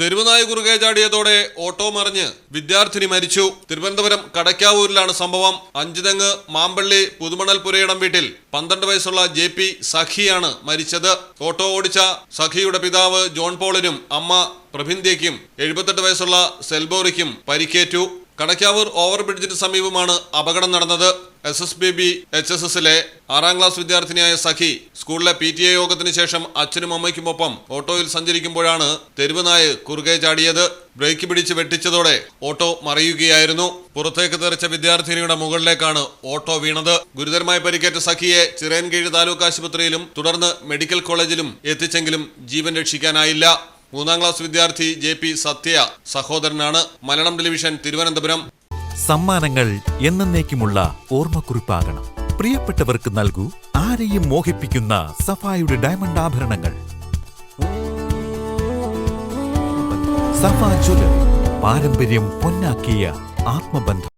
തെരുവുനായ കുറുകെ ചാടിയതോടെ ഓട്ടോ മറിഞ്ഞ് വിദ്യാർത്ഥിനി മരിച്ചു. തിരുവനന്തപുരം കടയ്ക്കാവൂരിലാണ് സംഭവം. അഞ്ചുതെങ്ങ് മാമ്പള്ളി പുതുമണൽ പുരയിടം വീട്ടിൽ പന്ത്രണ്ട് വയസ്സുള്ള ജെ പി സഖിയാണ് മരിച്ചത്. ഓട്ടോ ഓടിച്ച സഖിയുടെ പിതാവ് ജോൺ പോളിനും അമ്മ പ്രഭിന്ധ്യയ്ക്കും എഴുപത്തെട്ട് വയസ്സുള്ള സെൽബോറിക്കും പരിക്കേറ്റു. കടയ്ക്കാവൂർ ഓവർബ്രിഡ്ജിന് സമീപമാണ് അപകടം നടന്നത്. S S B B H S എസിലെ ആറാം ക്ലാസ് വിദ്യാർത്ഥിനിയായ സഖി സ്കൂളിലെ പി ടി എ യോഗത്തിന് ശേഷം അച്ഛനും അമ്മയ്ക്കുമൊപ്പം ഓട്ടോയിൽ സഞ്ചരിക്കുമ്പോഴാണ് തെരുവ് നായ് കുറുകെ ചാടിയത്. ബ്രേക്ക് പിടിച്ച് വെട്ടിച്ചതോടെ ഓട്ടോ മറിയുകയായിരുന്നു. പുറത്തേക്ക് തെറിച്ച വിദ്യാർത്ഥിനിയുടെ മുകളിലേക്കാണ് ഓട്ടോ വീണത്. ഗുരുതരമായി പരിക്കേറ്റ സഖിയെ ചിറയൻകീഴ് താലൂക്ക് ആശുപത്രിയിലും തുടർന്ന് മെഡിക്കൽ കോളേജിലും എത്തിച്ചെങ്കിലും ജീവൻ രക്ഷിക്കാനായില്ല. മൂന്നാം ക്ലാസ് വിദ്യാർത്ഥി ജെ പി സത്യ സഹോദരനാണ്. മലയാളം ടെലിവിഷൻ തിരുവനന്തപുരം. സമ്മാനങ്ങൾ എന്നേക്കുമുള്ള ഓർമ്മക്കുറിപ്പാകണം. പ്രിയപ്പെട്ടവർക്ക് നൽകൂ ആരെയും മോഹിപ്പിക്കുന്ന സഫായുടെ ഡയമണ്ട് ആഭരണങ്ങൾ. സഫ ജ്വല പാരമ്പര്യം പൊന്നാക്കിയ ആത്മബന്ധം.